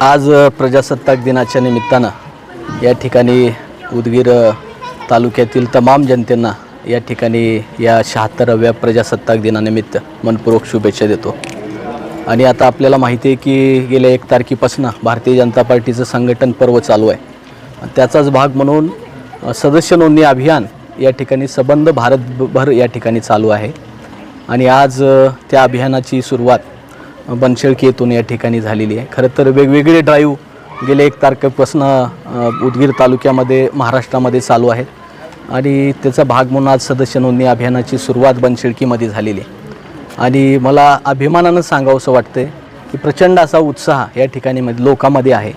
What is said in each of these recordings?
आज प्रजासत्ताक दिनाच्या निमित्तानं या ठिकाणी उदगीर तालुक्यातील तमाम जनतेंना या ठिकाणी या शहात्तराव्या प्रजासत्ताक दिनानिमित्त मनपूर्वक शुभेच्छा देतो. आणि आता आपल्याला माहिती आहे की गेल्या एक तारखेपासून भारतीय जनता पार्टीचं संघटन पर्व चालू आहे. त्याचाच भाग म्हणून सदस्य नोंदणी अभियान या ठिकाणी सबंध भारतभर या ठिकाणी चालू आहे. आणि आज त्या अभियानाची सुरुवात बनशेळकी येथून या ठिकाणी झालेली आहे. खरं तर वेगवेगळे ड्राईव्ह गेले एक तारखेपासून उदगीर तालुक्यामध्ये महाराष्ट्रामध्ये चालू आहेत. आणि त्याचा भाग म्हणून आज सदस्य नोंदणी अभियानाची सुरुवात बनशेळकीमध्ये झालेली आहे. आणि मला अभिमानानं सांगावंसं वाटतं की प्रचंड असा उत्साह या ठिकाणी मध्ये लोकांमध्ये आहे.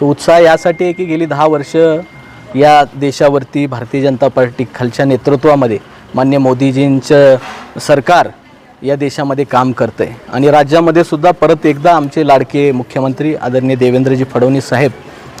तो उत्साह यासाठी आहे की गेली दहा वर्ष या देशावरती भारतीय जनता पार्टी खालच्या नेतृत्वामध्ये मान्य मोदीजींचं सरकार या देशामध्ये काम करतं आहे आणि राज्यामध्ये सुद्धा परत एकदा आमचे लाडके मुख्यमंत्री आदरणीय देवेंद्रजी फडणवीस साहेब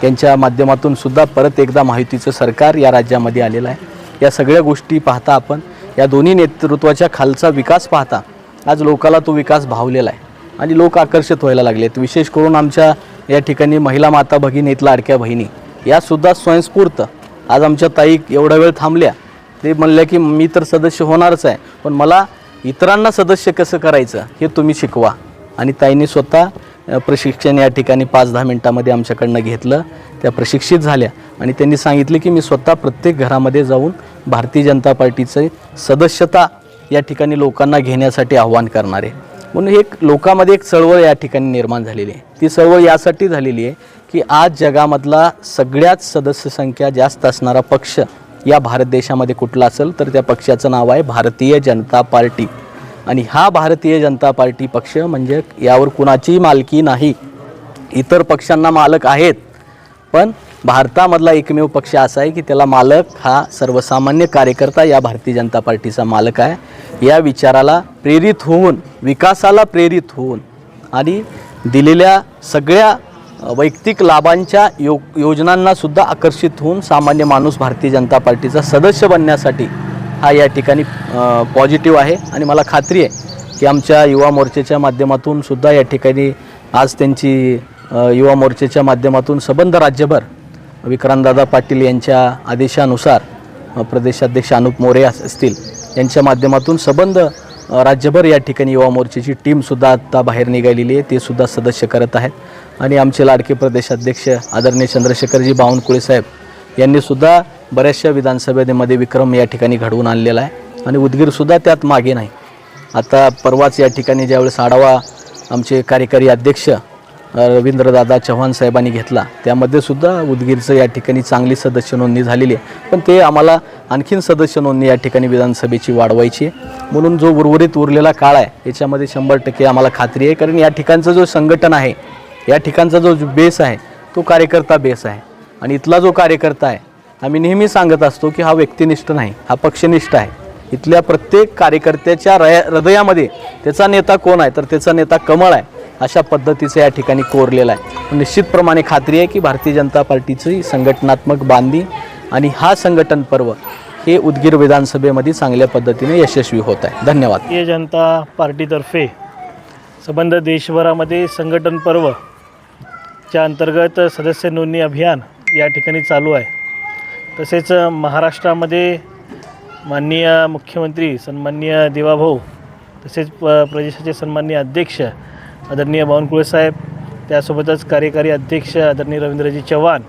यांच्या माध्यमातून सुद्धा परत एकदा माहितीचं सरकार या राज्यामध्ये आलेलं आहे. या सगळ्या गोष्टी पाहता आपण या दोन्ही नेतृत्वाच्या खालचा विकास पाहता आज लोकाला तो विकास भावलेला आहे. आणि लोक आकर्षित व्हायला लागलेत. विशेष करून आमच्या या ठिकाणी महिला माता भगिनी आहेत लाडक्या बहिणी. यासुद्धा स्वयंस्फूर्त. आज आमच्या ताई एवढा वेळ थांबल्या. ते म्हणल्या की मी तर सदस्य होणारच आहे. पण मला इतरांना सदस्य कसं करायचं हे तुम्ही शिकवा. आणि ताईंनी स्वतः प्रशिक्षण या ठिकाणी पाच दहा मिनटामध्ये आमच्याकडनं घेतलं. त्या प्रशिक्षित झाल्या. आणि त्यांनी सांगितले की मी स्वतः प्रत्येक घरामध्ये जाऊन भारतीय जनता पार्टीचे सदस्यता या ठिकाणी लोकांना घेण्यासाठी आव्हान करणार आहे. म्हणून एक लोकांमध्ये एक चळवळ या ठिकाणी निर्माण झालेली आहे. ती चळवळ यासाठी झालेली आहे की आज जगामधला सगळ्यात सदस्य संख्या जास्त असणारा पक्ष या भारत देशामध्ये कुठला असेल तर त्या पक्षाचं नाव आहे भारतीय जनता पार्टी. आणि हा भारतीय जनता पार्टी पक्ष म्हणजे यावर कुणाचीही मालकी नाही. इतर पक्षांना मालक आहेत. पण भारतामधला एकमेव पक्ष असा आहे की त्याला मालक हा सर्वसामान्य कार्यकर्ता या भारतीय जनता पार्टीचा मालक आहे. या विचाराला प्रेरित होऊन विकासाला प्रेरित होऊन आणि दिलेल्या सगळ्या वैयक्तिक लाभांच्या यो योजनांनासुद्धा आकर्षित होऊन सामान्य माणूस भारतीय जनता पार्टीचा सदस्य बनण्यासाठी हा या ठिकाणी पॉझिटिव्ह आहे. आणि मला खात्री आहे की आमच्या युवा मोर्चेच्या माध्यमातून सुद्धा या ठिकाणी आज त्यांची युवा मोर्चेच्या माध्यमातून सबंध राज्यभर विक्रांतदादा पाटील यांच्या आदेशानुसार प्रदेशाध्यक्ष अनुप मोरे असतील यांच्या माध्यमातून सबंध राज्यभर या ठिकाणी युवा मोर्चेची टीमसुद्धा आत्ता बाहेर निघालेली आहे. ते सुद्धा सदस्य करत आहेत. आणि आमचे लाडके प्रदेशाध्यक्ष आदरणीय चंद्रशेखरजी बावनकुळे साहेब यांनीसुद्धा बऱ्याचशा विधानसभेमध्ये विक्रम या ठिकाणी घडवून आणलेला आहे. आणि उदगीरसुद्धा त्यात मागे नाही. आता परवाच या ठिकाणी ज्यावेळेस आढावा आमचे कार्यकारी अध्यक्ष रवींद्रदादा चव्हाण साहेबांनी घेतला त्यामध्ये सुद्धा उदगीरचं या ठिकाणी चांगली सदस्य नोंदणी झालेली आहे. पण ते आम्हाला आणखीन सदस्य नोंदणी या ठिकाणी विधानसभेची वाढवायची आहे. म्हणून जो उर्वरित उरलेला काळ आहे याच्यामध्ये शंभर टक्के आम्हाला खात्री आहे. कारण या ठिकाणचं जो संघटन आहे या ठिकाणचा जो बेस आहे तो कार्यकर्ता बेस आहे. आणि इथला जो कार्यकर्ता आहे आम्ही नेहमी सांगत असतो की हा व्यक्तिनिष्ठ नाही हा पक्षनिष्ठ आहे. इथल्या प्रत्येक कार्यकर्त्याच्या रया हृदयामध्ये त्याचा नेता कोण आहे तर त्याचा नेता कमळ आहे अशा पद्धतीचं या ठिकाणी कोरलेला आहे. निश्चितप्रमाणे खात्री आहे की भारतीय जनता पार्टीची संघटनात्मक बांधी आणि हा संघटन पर्व हे उदगीर विधानसभेमध्ये चांगल्या पद्धतीने यशस्वी होत आहे. धन्यवाद. भारतीय जनता पार्टीतर्फे संबंध देशभरामध्ये संघटन पर्व च्या अंतर्गत सदस्य नोंदणी अभियान या ठिकाणी चालू आहे. तसेच महाराष्ट्रामध्ये माननीय मुख्यमंत्री सन्माननीय देवाभाऊ तसेच प प्रदेशाचे सन्माननीय अध्यक्ष आदरणीय बावनकुळे साहेब त्यासोबतच कार्यकारी अध्यक्ष आदरणीय रवींद्रजी चव्हाण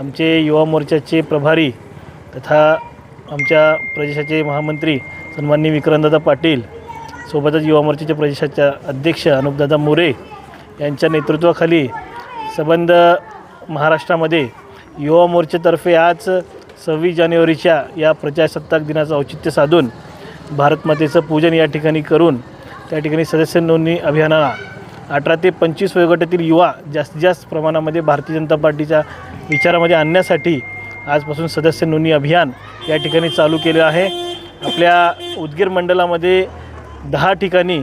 आमचे युवा मोर्चाचे प्रभारी तथा आमच्या प्रदेशाचे महामंत्री सन्माननीय विक्रांतदादा पाटील सोबतच युवा मोर्चाच्या प्रदेशाच्या अध्यक्ष अनुपदादा मोरे यांच्या नेतृत्वाखाली संबंध महाराष्ट्रामध्ये युवा मोर्चेतर्फे आज सव्वीस जानेवारीच्या या प्रजासत्ताक दिनाचं औचित्य साधून भारतमातेचं पूजन या ठिकाणी करून त्या ठिकाणी सदस्य नोंदणी अभियानाला अठरा ते पंचवीस वयोगटातील युवा जास्तीत जास्त प्रमाणामध्ये भारतीय जनता पार्टीच्या विचारामध्ये आणण्यासाठी आजपासून सदस्य नोंदणी अभियान या ठिकाणी चालू केलं आहे. आपल्या उदगीर मंडळामध्ये दहा ठिकाणी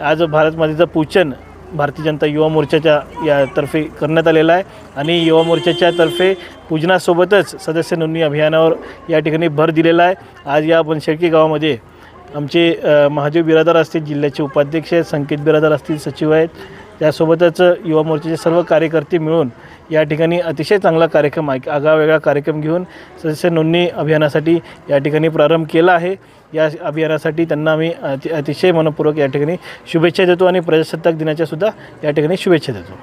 आज भारतमातेचं पूजन भारतीय जनता युवा मोर्चाच्या यातर्फे करण्यात आलेला आहे. आणि युवा मोर्चाच्या तर्फे पूजनासोबतच सदस्य नोंदणी अभियानावर या ठिकाणी भर दिलेला आहे. आज या बनशेळकी गावामध्ये आमचे महादेव बिरादार असतील जिल्ह्याचे उपाध्यक्ष आहेत संकेत बिरादार असतील सचिव आहेत त्यासोबतच युवा मोर्चाचे सर्व कार्यकर्ते मिळून या ठिकाणी अतिशय चांगला कार्यक्रम आहे. आगळावेगळा कार्यक्रम घेऊन सदस्य नोंदणी अभियानासाठी या ठिकाणी प्रारंभ केला आहे. या अभियानासाठी त्यांना आम्ही अति अतिशय मनपूर्वक या ठिकाणी शुभेच्छा देतो आणि प्रजासत्ताक दिनाच्यासुद्धा या ठिकाणी शुभेच्छा देतो.